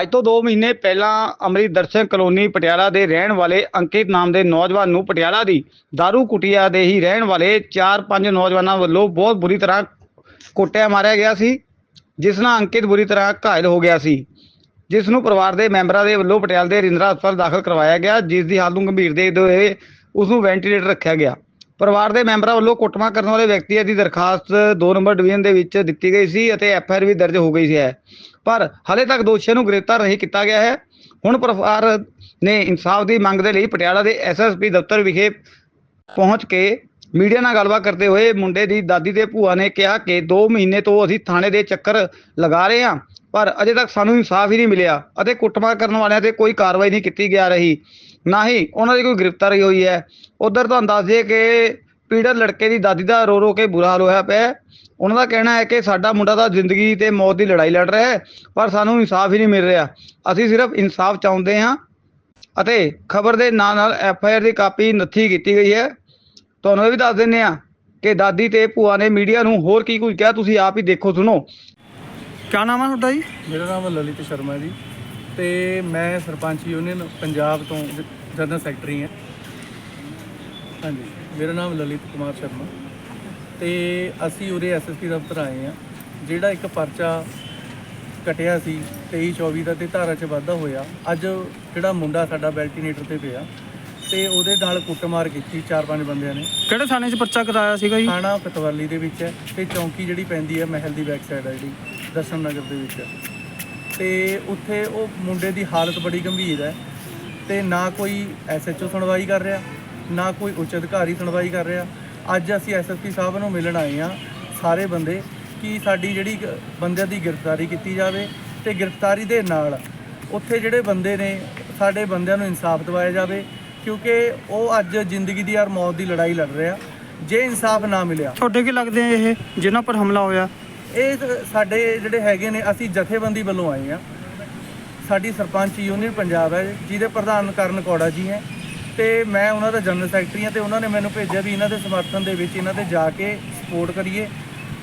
ਅੱਜ ਤੋਂ 2 ਮਹੀਨੇ ਪਹਿਲਾਂ ਅੰਮ੍ਰਿਤ ਦਰਸ਼ਨ ਕਲੋਨੀ ਪਟਿਆਲਾ ਦੇ ਰਹਿਣ ਵਾਲੇ ਅੰਕਿਤ ਨਾਮ ਦੇ ਨੌਜਵਾਨ ਨੂੰ ਪਟਿਆਲਾ ਦੀ दारू ਕੁਟਿਆ ਦੇ ਹੀ ਰਹਿਣ ਵਾਲੇ 4-5 ਨੌਜਵਾਨਾਂ ਵੱਲੋਂ ਬਹੁਤ ਬੁਰੀ ਤਰ੍ਹਾਂ ਕੁੱਟਿਆ ਮਾਰਿਆ ਗਿਆ ਸੀ, ਜਿਸ ਨਾਲ ਅੰਕਿਤ ਬੁਰੀ ਤਰ੍ਹਾਂ ਘਾਇਲ ਹੋ ਗਿਆ ਸੀ। ਜਿਸ ਨੂੰ ਪਰਿਵਾਰ ਦੇ ਮੈਂਬਰਾਂ ਦੇ ਵੱਲੋਂ ਪਟਿਆਲਾ ਦੇ ਰਿੰਦਰਾ ਹਸਪਤਾਲ ਦਾਖਲ ਕਰਵਾਇਆ ਗਿਆ, ਜਿਸ ਦੀ ਹਾਲਤ ਨੂੰ ਗੰਭੀਰ ਦੇਖਦੇ ਹੋਏ ਉਸ ਨੂੰ ਵੈਂਟੀਲੇਟਰ ਰੱਖਿਆ ਗਿਆ। ਪਰਿਵਾਰ ਦੇ ਮੈਂਬਰਾਂ ਵੱਲੋਂ ਕੁੱਟਮਾਰ ਕਰਨ ਵਾਲੇ ਵਿਅਕਤੀ ਦੀ ਦਰਖਾਸਤ 2 ਨੰਬਰ ਡਿਵੀਜ਼ਨ ਦੇ ਵਿੱਚ ਦਿੱਤੀ ਗਈ ਸੀ ਅਤੇ ਐਫ ਆਈ ਆਰ ਵੀ ਦਰਜ ਹੋ ਗਈ ਸੀ ਹੈ ਪਰ ਹਾਲੇ ਤੱਕ ਦੋਸ਼ੀਆਂ ਨੂੰ ਗ੍ਰਿਫਤਾਰ ਨਹੀਂ ਕੀਤਾ ਗਿਆ ਹੈ। ਹੁਣ ਪਰਿਵਾਰ ਨੇ ਇਨਸਾਫ ਦੀ ਮੰਗ ਦੇ ਲਈ ਪਟਿਆਲਾ ਦੇ ਐਸਐਸਪੀ ਦਫ਼ਤਰ ਵਿਖੇ ਪਹੁੰਚ ਕੇ ਮੀਡੀਆ ਨਾਲ ਗੱਲਬਾਤ ਕਰਦੇ ਹੋਏ ਮੁੰਡੇ ਦੀ ਦਾਦੀ ਤੇ ਭੂਆ ਨੇ ਕਿਹਾ ਕਿ 2 ਮਹੀਨੇ ਤੋਂ ਅਸੀਂ ਥਾਣੇ ਦੇ ਚੱਕਰ ਲਗਾ ਰਹੇ ਹਾਂ, ਪਰ ਅਜੇ ਤੱਕ ਸਾਨੂੰ ਇਨਸਾਫ ਹੀ ਨਹੀਂ ਮਿਲਿਆ ਅਤੇ ਕੁੱਟਮਾਰ ਕਰਨ ਵਾਲਿਆਂ ਤੇ ਕੋਈ ਕਾਰਵਾਈ ਨਹੀਂ ਕੀਤੀ ਜਾ ਰਹੀ। ਨਾ ਹੀ ਉਹਨਾਂ ਦੀ ਕੋਈ ਗ੍ਰਿਫਤਾਰੀ ਹੋਈ ਹੈ। ਉਧਰ ਤੁਹਾਨੂੰ ਦੱਸ ਦਈਏ ਕਿ ਪੀੜਤ ਲੜਕੇ ਦੀ ਦਾਦੀ ਦਾ ਰੋ ਰੋ ਕੇ ਬੁਰਾ ਹਾਲ ਹੋਇਆ ਪਿਆ। ਉਹਨਾਂ ਦਾ ਕਹਿਣਾ ਹੈ ਕਿ ਸਾਡਾ ਮੁੰਡਾ ਤਾਂ ਜ਼ਿੰਦਗੀ ਤੇ ਮੌਤ ਦੀ ਲੜਾਈ ਲੜ ਰਿਹਾ ਹੈ ਪਰ ਸਾਨੂੰ ਇਨਸਾਫ ਹੀ ਨਹੀਂ ਮਿਲ ਰਿਹਾ। ਅਸੀਂ ਸਿਰਫ ਇਨਸਾਫ ਚਾਹੁੰਦੇ ਹਾਂ ਅਤੇ ਖਬਰ ਦੇ ਨਾਲ ਨਾਲ ਐਫ ਆਈ ਆਰ ਦੀ ਕਾਪੀ ਨੱਥੀ ਕੀਤੀ ਗਈ ਹੈ। ਤੁਹਾਨੂੰ ਇਹ ਵੀ ਦੱਸ ਦਿੰਦੇ ਆ ਕਿ ਦਾਦੀ ਤੇ ਭੂਆ ਨੇ ਮੀਡੀਆ ਨੂੰ ਹੋਰ ਕੀ ਕੁਝ ਕਿਹਾ ਤੁਸੀਂ ਆਪ ਹੀ ਦੇਖੋ ਸੁਣੋ। ਕਿਆ ਨਾਮ ਹੈ ਤੁਹਾਡਾ ਜੀ? ਮੇਰਾ ਨਾਮ ਹੈ ਲਲਿਤ ਸ਼ਰਮਾ ਜੀ। ਤੇ ਮੈਂ ਸਰਪੰਚ ਯੂਨੀਅਨ ਪੰਜਾਬ ਤੋਂ ਜਨਰਲ ਸੈਕਟਰੀ ਹਾਂ। ਹਾਂਜੀ ਮੇਰਾ ਨਾਮ ਲਲਿਤ ਕੁਮਾਰ ਸ਼ਰਮਾ। ਤੇ ਅਸੀਂ ਉਰੇ ਐਸਐਸਪੀ ਦਫ਼ਤਰ ਆਏ ਆ ਜਿਹੜਾ ਇੱਕ ਪਰਚਾ ਕਟਿਆ ਸੀ 23 24 ਦਾ ਤੇ ਧਾਰਾ 'ਚ ਵਾਧਾ ਹੋਇਆ ਅੱਜ ਜਿਹੜਾ ਮੁੰਡਾ ਸਾਡਾ ਵੈਂਟੀਲੇਟਰ ਤੇ ਪਿਆ ਤੇ ਉਹਦੇ ਨਾਲ ਕੁੱਟਮਾਰ ਕੀਤੀ ਚਾਰ ਪੰਜ ਬੰਦਿਆਂ ਨੇ। ਕਿਹੜੇ ਥਾਣੇ 'ਚ ਪਰਚਾ ਕਰਾਇਆ ਸੀਗਾ ਜੀ? ਥਾਣਾ ਪਤਵਾਲੀ ਦੇ ਵਿੱਚ ਹੈ ਤੇ ਚੌਂਕੀ ਜਿਹੜੀ ਪੈਂਦੀ ਹੈ ਮਹਿਲ ਦੀ ਬੈਕ ਸਾਈਡ ਹੈ ਜਿਹੜੀ ਦਰਸ਼ਨ ਨਗਰ ਦੇ ਵਿੱਚ। ਤੇ ਉੱਥੇ ਉਹ ਮੁੰਡੇ ਦੀ ਹਾਲਤ ਬੜੀ ਗੰਭੀਰ ਹੈ ਤੇ ਨਾ ਕੋਈ ਐਸਐਚਓ ਸੁਣਵਾਈ ਕਰ ਰਿਹਾ, ਨਾ ਕੋਈ ਉੱਚ ਅਧਿਕਾਰੀ ਸੁਣਵਾਈ ਕਰ ਰਿਹਾ। ਅੱਜ ਅਸੀਂ ਐਸਐਸਪੀ ਸਾਹਿਬ ਨੂੰ ਮਿਲਣ ਆਏ ਆ ਸਾਰੇ ਬੰਦੇ, ਕਿ ਸਾਡੀ ਜਿਹੜੀ ਬੰਦਿਆਂ ਦੀ ਗ੍ਰਿਫਤਾਰੀ ਕੀਤੀ ਜਾਵੇ ਤੇ ਗ੍ਰਿਫਤਾਰੀ ਦੇ ਨਾਲ ਉੱਥੇ ਜਿਹੜੇ ਬੰਦੇ ਨੇ, ਸਾਡੇ ਬੰਦਿਆਂ ਨੂੰ ਇਨਸਾਫ ਦਿਵਾਇਆ ਜਾਵੇ, ਕਿਉਂਕਿ ਉਹ ਅੱਜ ਜ਼ਿੰਦਗੀ ਦੀ ਔਰ ਮੌਤ ਦੀ ਲੜਾਈ ਲੜ ਰਿਹਾ। ਜੇ ਇਨਸਾਫ ਨਾ ਮਿਲਿਆ ਤੁਹਾਡੇ ਕੀ ਲੱਗਦੇ ਆ ਇਹ, ਜਿਨ੍ਹਾਂ ਪਰ ਹਮਲਾ ਹੋਇਆ? ਇਹ ਸਾਡੇ ਜਿਹੜੇ ਹੈਗੇ ਨੇ, ਅਸੀਂ ਜਥੇਬੰਦੀ ਵੱਲੋਂ ਆਏ ਆ ਸਾਡੀ ਸਰਪੰਚ ਯੂਨੀਅਨ ਪੰਜਾਬ ਹੈ, ਜਿਹਦੇ ਪ੍ਰਧਾਨ ਕਰਨ ਕੌੜਾ ਜੀ ਹੈ। ਤੇ ਮੈਂ ਉਹਨਾਂ ਦਾ ਜਨਰਲ ਸੈਕਟਰੀ ਹਾਂ ਤੇ ਉਹਨਾਂ ਨੇ ਮੈਨੂੰ ਭੇਜਿਆ ਵੀ ਇਹਨਾਂ ਦੇ ਸਮਰਥਨ ਦੇ ਵਿੱਚ ਇਹਨਾਂ 'ਤੇ ਜਾ ਕੇ ਸਪੋਰਟ ਕਰੀਏ।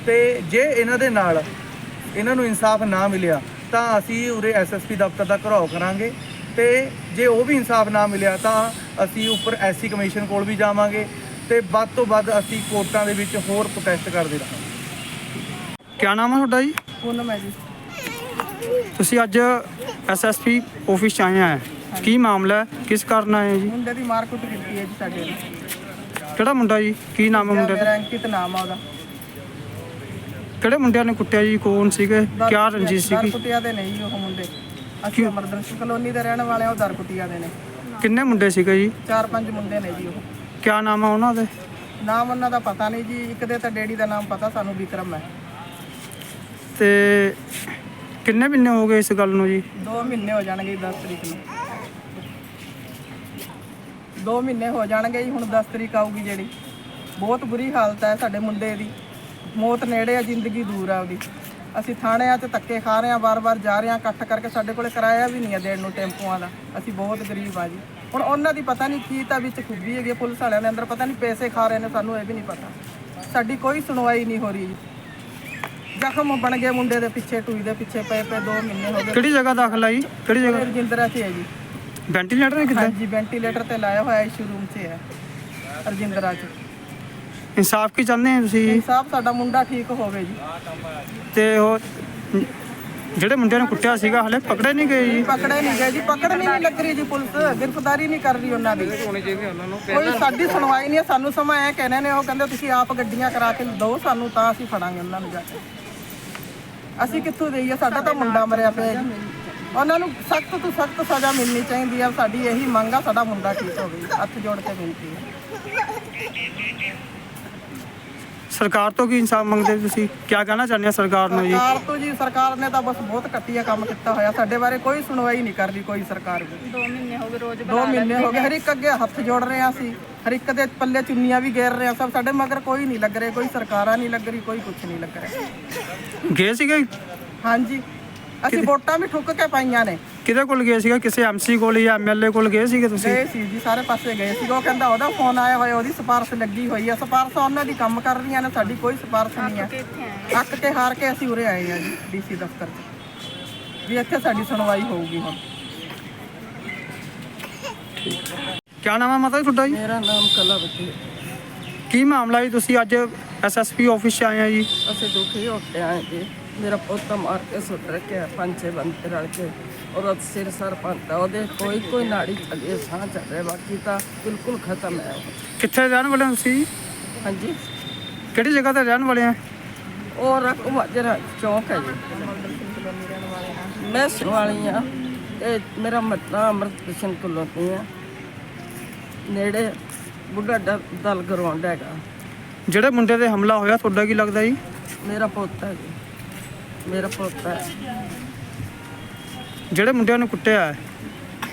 ਤੇ ਜੇ ਇਹਨਾਂ ਦੇ ਨਾਲ ਇਹਨਾਂ ਨੂੰ ਇਨਸਾਫ ਨਾ ਮਿਲਿਆ, ਤਾਂ ਅਸੀਂ ਉਰੇ ਐਸਐਸਪੀ ਦਫ਼ਤਰ ਦਾ ਘਰਾਓ ਕਰਾਂਗੇ। ਤੇ ਜੇ ਉਹ ਵੀ ਇਨਸਾਫ ਨਾ ਮਿਲਿਆ, ਤਾਂ ਅਸੀਂ ਉੱਪਰ ਐਸਸੀ ਕਮਿਸ਼ਨ ਕੋਲ ਵੀ ਜਾਵਾਂਗੇ। ਤੇ ਵੱਧ ਤੋਂ ਵੱਧ ਅਸੀਂ ਕੋਰਟਾਂ ਦੇ ਵਿੱਚ ਹੋਰ ਪ੍ਰੋਟੈਸਟ ਕਰਦੇ ਰਹਾਂਗੇ। ਕਿਆ ਨਾਮ ਹੈ ਤੁਹਾਡਾ ਜੀ? ਪੂਨਮ ਹੈ ਜੀ। ਤੁਸੀਂ ਅੱਜ ਐਸਐਸਪੀ ਆਫਿਸ 'ਚ ਆਏ ਆ। ਕੀ ਮਾਮਲਾ ਹੈ? ਕਿਸ ਕਾਰਨ ਆਏ ਹੋ ਜੀ? ਮੁੰਡੇ ਦੀ ਮਾਰਕੁੱਟ ਕੀਤੀ ਹੈ ਜੀ ਸਾਡੇ ਨੇ ਕਿਹੜਾ ਮੁੰਡਾ ਜੀ? ਕੀ ਨਾਮ ਹੈ ਮੁੰਡੇ ਦਾ? ਮੇਰਾ ਅੰਕਿਤ ਨਾਮ ਆ ਉਹਦਾ। ਕਿਹੜੇ ਮੁੰਡਿਆਂ ਨੇ ਕੁੱਟਿਆ ਜੀ? ਕੌਣ ਸੀਗੇ? ਕਿਆ ਰੰਜਿਸ਼ ਸੀਗੀ? ਦਰਕੁਟੀਆ ਦੇ ਨਹੀਂ ਉਹ ਮੁੰਡੇ। ਅਸੀਂ ਅਮਰਦਰਸ਼ ਕਲੋਨੀ ਦੇ ਰਹਿਣ ਵਾਲੇ ਆ ਉਹ ਦਰਕੁਟੀਆ ਦੇ ਨੇ। ਕਿੰਨੇ ਮੁੰਡੇ ਸੀਗੇ ਜੀ? ਚਾਰ ਪੰਜ ਮੁੰਡੇ ਨੇ ਜੀ ਉਹ। ਕਿਆ ਨਾਮ ਹੈ ਉਹਨਾਂ ਦੇ? ਨਾਮ ਉਹਨਾਂ ਦਾ ਪਤਾ ਨਹੀਂ ਜੀ। ਇੱਕ ਦੇ ਤਾਂ ਡੈਡੀ ਦਾ ਨਾਮ ਪਤਾ ਸਾਨੂੰ ਵਿਕਰਮ ਹੈ। ਤੇ ਕਿੰਨੇ ਮਹੀਨੇ ਹੋ ਗਏ ਇਸ ਗੱਲ ਨੂੰ ਜੀ? 2 ਮਹੀਨੇ ਹੋ ਜਾਣਗੇ 10 ਤਰੀਕ ਨੂੰ। 2 ਮਹੀਨੇ ਹੋ ਜਾਣਗੇ ਜੀ ਹੁਣ 10 ਤਰੀਕ ਆਊਗੀ ਜਿਹੜੀ। ਬਹੁਤ ਬੁਰੀ ਹਾਲਤ ਹੈ ਸਾਡੇ ਮੁੰਡੇ ਦੀ। ਮੌਤ ਨੇੜੇ ਆ ਜ਼ਿੰਦਗੀ ਦੂਰ ਆ ਉਹਦੀ। ਅਸੀਂ ਥਾਣਿਆਂ 'ਚ ਧੱਕੇ ਖਾ ਰਹੇ ਆ ਵਾਰ-ਵਾਰ ਜਾ ਰਹੇ ਆ ਇਕੱਠ ਕਰਕੇ ਸਾਡੇ ਕੋਲੇ ਕਿਰਾਇਆ ਵੀ ਨਹੀਂ ਹੈ ਦੇਣ ਨੂੰ ਟੈਂਪੂਆਂ ਦਾ। ਅਸੀਂ ਬਹੁਤ ਗਰੀਬ ਆ ਜੀ। ਹੁਣ ਉਹਨਾਂ ਦੀ ਪਤਾ ਨਹੀਂ ਕੀ ਤਾਂ ਵਿੱਚ ਖੁੱਬੀ ਹੈਗੀ ਹੈ, ਪੁਲਿਸ ਵਾਲਿਆਂ ਦੇ ਅੰਦਰ ਪਤਾ ਨਹੀਂ ਪੈਸੇ ਖਾ ਰਹੇ ਨੇ ਸਾਨੂੰ ਇਹ ਵੀ ਨਹੀਂ ਪਤਾ। ਸਾਡੀ ਕੋਈ ਸੁਣਵਾਈ ਨਹੀਂ ਹੋ ਰਹੀ ਜੀ। ਜ਼ਖਮ ਬਣ ਗਏ ਮੁੰਡੇ ਦੇ ਪਿੱਛੇ ਟੂਈ ਦੇ ਪਿੱਛੇ ਪਏ ਪਏ 2 ਮਹੀਨੇ ਹੋ ਗਏ। ਕਿਹੜੀ ਜਗ੍ਹਾ ਦਾਖਲ ਜੀ? ਕਿਹੜੀ ਜਗ੍ਹਾ? ਰਜਿੰਦਰਾ 'ਚ ਹੈ ਜੀ। ਵੈਂਟੀਲੇਟਰ ਨੇ ਕਿੱਦਾਂ? ਹਾਂਜੀ ਵੈਂਟੀਲੇਟਰ ਤੇ ਲਾਇਆ ਹੋਇਆ ਇਸ਼ੂ ਰੂਮ 'ਚ ਹੈ ਰਜਿੰਦਰਾ 'ਚ। ਇਨਸਾਫ ਕੀ ਚਾਹੁੰਦੇ ਆ ਤੁਸੀਂ? ਇਨਸਾਫ ਸਾਡਾ ਮੁੰਡਾ ਠੀਕ ਹੋਵੇ ਜੀ। ਤੇ ਉਹ ਜਿਹੜੇ ਮੁੰਡਿਆਂ ਨੂੰ ਕੁੱਟਿਆ ਸੀਗਾ ਹਲੇ ਪਕੜੇ ਨਹੀਂ ਗਏ ਜੀ? ਪਕੜੇ ਨਹੀਂ ਗਏ ਜੀ ਪਕੜਨੀ ਨਹੀਂ ਲੱਗ ਰਹੀ ਜੀ ਪੁਲਿਸ ਗ੍ਰਿਫਤਾਰੀ ਨਹੀਂ ਕਰ ਰਹੀ ਉਹਨਾਂ ਦੀ। ਕੋਈ ਸਾਡੀ ਸੁਣਵਾਈ ਨਹੀਂ ਹੈ ਸਾਨੂੰ ਸਮਾਂ ਐ ਕਹਿੰਦੇ ਨੇ ਉਹ ਕਹਿੰਦੇ ਤੁਸੀਂ ਆਪ ਗੱਡੀਆਂ ਕਰਾ ਕੇ ਦਿਓ ਸਾਨੂੰ ਤਾਂ ਅਸੀਂ ਫੜਾਂਗੇ ਉਹਨਾਂ ਨੂੰ ਜਾ ਕੇ। ਅਸੀਂ ਕਿੱਥੋਂ ਦੇਈਏ? ਸਾਡਾ ਤਾਂ ਮੁੰਡਾ ਮਰਿਆ ਪਿਆ ਜੀ। ਉਹਨਾਂ ਨੂੰ ਸਖਤ ਤੋਂ ਸਖਤ ਸਜ਼ਾ ਮਿਲਣੀ ਚਾਹੀਦੀ ਆ। ਸਾਡੀ ਇਹੀ ਮੰਗ ਆ, ਸਾਡਾ ਮੁੰਡਾ ਠੀਕ ਹੋਵੇ। ਜੀ। ਹੱਥ ਜੋੜ ਕੇ ਬੇਨਤੀ ਹੈ ਸਰਕਾਰ ਤੋਂ ਕੀ ਇਨਸਾਫ ਮੰਗਦੇ ਤੁਸੀਂ? ਕੀ ਕਹਿਣਾ ਚਾਹੁੰਦੇ ਆ ਸਰਕਾਰ ਨੂੰ ਜੀ? ਸਰਕਾਰ ਤੋਂ ਜੀ ਸਰਕਾਰ ਨੇ ਤਾਂ ਬਸ ਬਹੁਤ ਘਟੀਆ ਕੰਮ ਕੀਤਾ ਹੋਇਆ। ਸਾਡੇ ਬਾਰੇ ਕੋਈ ਸੁਣਵਾਈ ਨਹੀਂ ਕਰਦੀ ਕੋਈ ਸਰਕਾਰ ਵੀ 2 ਮਹੀਨੇ ਹੋ ਗਏ ਰੋਜ਼ 2 ਮਹੀਨੇ ਹੋ ਗਏ ਹਰ ਇੱਕ ਅੱਗੇ ਹੱਥ ਜੋੜ ਰਹੇ ਆ ਅਸੀਂ। ਹਰ ਇੱਕ ਦੇ ਪੱਲੇ ਚੁੰਨੀਆਂ ਵੀ ਗੇਰ ਰਹੇ ਆ ਸਭ ਸਾਡੇ ਮਗਰ ਕੋਈ ਨਹੀਂ ਲੱਗ ਰਿਹਾ ਕੋਈ ਸਰਕਾਰਾਂ ਨਹੀਂ ਲੱਗ ਰਹੀ ਕੋਈ ਕੁਝ ਨਹੀਂ ਲੱਗ ਰਿਹਾ। ਗਏ ਸੀਗੇ? ਹਾਂਜੀ। ਅਸੀਂ ਵੋਟਾਂ ਵੀ ਠੁੱਕ ਕੇ ਪਾਈਆਂ ਨੇ। ਕਿਹਦੇ ਕੋਲ ਗਏ ਸੀਗਾ? ਕਿਸੇ ਐਮਸੀ ਕੋਲ ਜਾਂ ਐਮਐਲਏ ਕੋਲ ਗਏ ਸੀਗੇ ਤੁਸੀਂ? ਗਏ ਸੀ ਜੀ ਸਾਰੇ ਪਾਸੇ ਗਏ ਸੀ ਉਹ ਕਹਿੰਦਾ ਉਹਦਾ ਫੋਨ ਆਇਆ ਹੋਇਆ ਉਹਦੀ ਸਿਫਾਰਿਸ਼ ਲੱਗੀ ਹੋਈ ਆ। ਸਿਫਾਰਿਸ਼ਾਂ ਉਹਨਾਂ ਦੀ ਕੰਮ ਕਰ ਰਹੀਆਂ ਨੇ ਸਾਡੀ ਕੋਈ ਸਿਫਾਰਿਸ਼ ਨਹੀਂ ਹੈ ਅੱਕ ਕੇ ਹਾਰ ਕੇ ਅਸੀਂ ਉਰੇ ਆਏ ਆ ਜੀ ਡੀਸੀ ਦਫ਼ਤਰ 'ਚ। ਵੀ ਇੱਥੇ ਸਾਡੀ ਸੁਣਵਾਈ ਹੋਊਗੀ ਹੁਣ। ਕੀ ਨਾਮ ਹੈ ਮਾਤਾ ਜੀ ਤੁਹਾਡਾ ਜੀ? ਮੇਰਾ ਨਾਮ ਕਲਾਵਤੀ ਹੈ। ਕੀ ਮਾਮਲਾ ਜੀ ਤੁਸੀਂ ਅੱਜ ਐਸਐਸਪੀ ਆਫਿਸ 'ਚ ਆਏ ਆ ਜੀ? ਅਸੀਂ ਦੁਖੀ ਹੋ ਕੇ ਆਏ ਜੀ। ਮੇਰਾ ਪੁੱਤ ਮਾਰ ਕੇ ਸੁੱਟ ਰੱਖਿਆ ਪੰਜ ਬੰਦੇ ਰਲ ਕੇ। ਔਰ ਉਹਦਾ ਸਿਰ ਸਰ ਪੰਤਾ ਉਹਦੇ ਕੋਈ ਕੋਈ ਨਾੜੀ ਚੱਲੇ ਸਾਹ ਚੱਲ ਰਿਹਾ ਬਾਕੀ ਤਾਂ ਬਿਲਕੁਲ ਖਤਮ ਹੈ ਉਹ। ਕਿੱਥੇ ਰਹਿਣ ਵਾਲੇ ਹੋ ਤੁਸੀਂ? ਹਾਂਜੀ। ਕਿਹੜੀ ਜਗ੍ਹਾ ਤੇ ਰਹਿਣ ਵਾਲੇ ਆ? ਉਹ ਰਕਮ ਚੌਂਕ ਹੈ ਜੀ। ਮੈਂ ਸੁਣਵਾਲੀ ਆ ਤੇ ਮੇਰਾ ਮਤਲਬ ਅਮਰਤ ਕ੍ਰਿਸ਼ਨ ਕਲੋਨੀ ਆ। ਨੇੜੇ ਬੁੱਢਾ ਡ- ਦਲ ਗਰਾਉਂਡ ਹੈਗਾ। ਜਿਹੜੇ ਮੁੰਡੇ ਤੇ ਹਮਲਾ ਹੋਇਆ ਤੁਹਾਡਾ ਕੀ ਲੱਗਦਾ ਜੀ? ਮੇਰਾ ਪੁੱਤ ਹੈ ਜੀ। ਮੇਰਾ ਪੁੱਤ ਹੈ। ਜਿਹੜੇ ਮੁੰਡਿਆਂ ਨੂੰ ਕੁੱਟਿਆ ਹੈ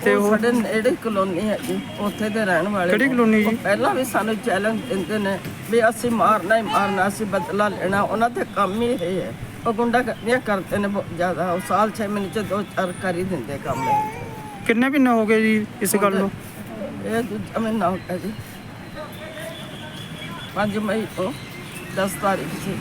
ਤੇ ਉਹ ਸਾਡੇ ਨੇੜੇ ਕਲੋਨੀ ਹੈ ਜੀ ਉੱਥੇ ਦੇ ਰਹਿਣ ਵਾਲੇ ਕਿਹੜੀ ਨੇ। ਕਲੋਨੀ ਜੀ? ਉਹ ਪਹਿਲਾਂ ਵੀ ਸਾਨੂੰ ਚੈਲੰਜ ਦਿੰਦੇ ਨੇ ਵੀ ਅਸੀਂ ਮਾਰਨਾ ਹੀ ਮਾਰਨਾ ਅਸੀਂ ਬਦਲਾ ਲੈਣਾ ਉਹਨਾਂ ਦੇ ਕੰਮ ਹੀ ਇਹ ਹੈ। ਉਹ ਗੁੰਡਾ ਕਰਦੇ ਨੇ ਬਹੁਤ ਜ਼ਿਆਦਾ ਉਹ ਸਾਲ 6 ਮਹੀਨੇ ਚ ਦੋ ਚਾਰ ਕਰ ਹੀ ਦਿੰਦੇ ਕੰਮ ਇਹ। ਕਿੰਨੇ ਮਹੀਨੇ ਹੋ ਗਏ ਜੀ ਇਸ ਗੱਲ ਨੂੰ? ਇਹ ਦੂਜਾ ਮਹੀਨਾ ਹੋ ਗਿਆ ਜੀ। 5 ਮਈ ਤੋਂ 10 ਤਾਰੀਖ ਸੀ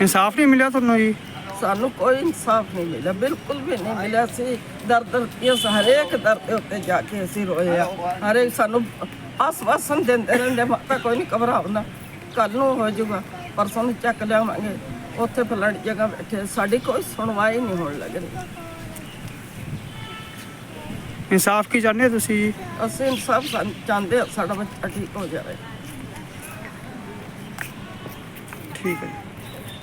ਇਨਸਾਫ ਨਹੀਂ ਮਿਲਿਆ ਤੁਹਾਨੂੰ ਜੀ? ਸਾਨੂੰ ਕੋਈ ਇਨਸਾਫ ਨਹੀਂ ਮਿਲਿਆ ਬਿਲਕੁਲ ਵੀ ਨਹੀਂ ਮਿਲਿਆ ਸੀ। ਦਰ ਦਰ ਇਸ ਹਰੇਕ ਦਰ ਦੇ ਉੱਤੇ ਜਾ ਕੇ ਅਸੀਂ ਰੋਏ ਆ। ਹਰੇਕ ਸਾਨੂੰ ਆਸਵਾਸਨ ਦਿੰਦੇ ਰਹਿੰਦੇ ਮਾਤਾ ਕੋਈ ਨਹੀਂ ਘਬਰਾਓ ਨਾ ਕੱਲ ਨੂੰ ਹੋ ਜਾਊਗਾ ਪਰਸੋਂ ਨੂੰ ਚੱਕ ਲਿਆਵਾਂਗੇ। ਉੱਥੇ ਫਲਾਣੀ ਜਗ੍ਹਾ ਬੈਠੇ ਸਾਡੀ ਕੋਈ ਸੁਣਵਾਈ ਨਹੀਂ ਹੋਣ ਲੱਗ ਰਹੀ। ਇਨਸਾਫ ਕੀ ਚਾਹੁੰਦੇ ਹੋ ਤੁਸੀਂ ਜੀ? ਅਸੀਂ ਇਨਸਾਫ ਸਾਨੂੰ ਚਾਹੁੰਦੇ ਹਾਂ ਸਾਡਾ ਬੱਚਾ ਠੀਕ ਹੋ ਜਾਵੇ। ਠੀਕ ਹੈ ਜੀ।